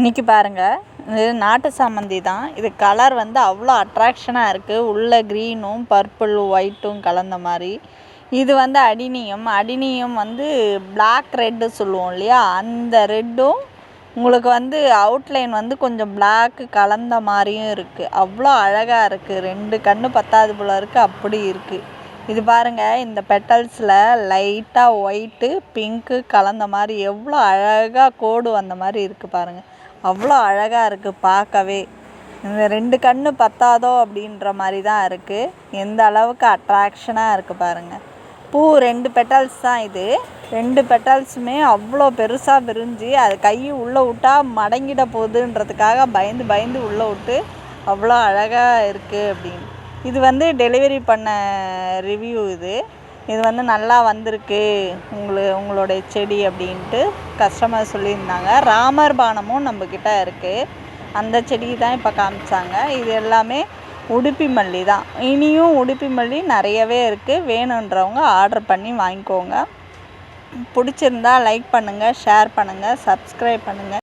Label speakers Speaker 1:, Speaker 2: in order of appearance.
Speaker 1: இன்றைக்கி பாருங்கள் இது நாட்டு சாமந்தி தான். இது கலர் வந்து அவ்வளோ அட்ராக்ஷனாக இருக்குது உள்ளே க்ரீனும் பர்பிள் ஒயிட்டும் கலந்த மாதிரி. இது வந்து அடினியம். அடினியம் வந்து பிளாக் ரெட்டு சொல்லுவோம் இல்லையா? அந்த ரெட்டும் உங்களுக்கு வந்து அவுட்லைன் வந்து கொஞ்சம் பிளாக்கு கலந்த மாதிரியும் இருக்குது அவ்வளோ அழகாக இருக்குது ரெண்டு கண்ணு பத்தாது போல் இருக்குது அப்படி இருக்குது இது பாருங்கள் இந்த பெட்டல்ஸில் லைட்டாக ஒயிட்டு பிங்க்கு கலந்த மாதிரி எவ்வளோ அழகாக கோடு வந்த மாதிரி இருக்குது பாருங்கள் அவ்வளோ அழகாக இருக்குது பார்க்கவே. இந்த ரெண்டு கண்ணு பத்தாதோ அப்படின்ற மாதிரி தான் இருக்குது எந்த அளவுக்கு அட்ராக்ஷனாக இருக்குது பாருங்கள் பூ ரெண்டு பெட்டல்ஸ் தான் இது. ரெண்டு பெட்டல்ஸுமே அவ்வளோ பெருசாக விரிஞ்சு அது கை உள்ளே விட்டால் மடங்கிட போகுதுன்றதுக்காக பயந்து பயந்து உள்ளே விட்டு அவ்வளோ அழகாக இருக்குது அப்படின்னு. இது வந்து டெலிவரி பண்ண ரிவ்யூ இது. இது வந்து நல்லா வந்திருக்கு. உங்களு உங்களுடைய செடி அப்படின்ட்டு கஸ்டமர் சொல்லியிருந்தாங்க. ராமர் பானமும் நம்மக்கிட்ட இருக்குது அந்த செடி தான் இப்போ காமிச்சாங்க. இது எல்லாமே உடுப்பி மல்லி தான். இனியும் உடுப்பி மல்லி நிறையவே இருக்குது வேணுன்றவங்க ஆர்டர் பண்ணி வாங்கிக்கோங்க. பிடிச்சிருந்தா லைக் பண்ணுங்கள் ஷேர் பண்ணுங்கள் சப்ஸ்கிரைப் பண்ணுங்கள்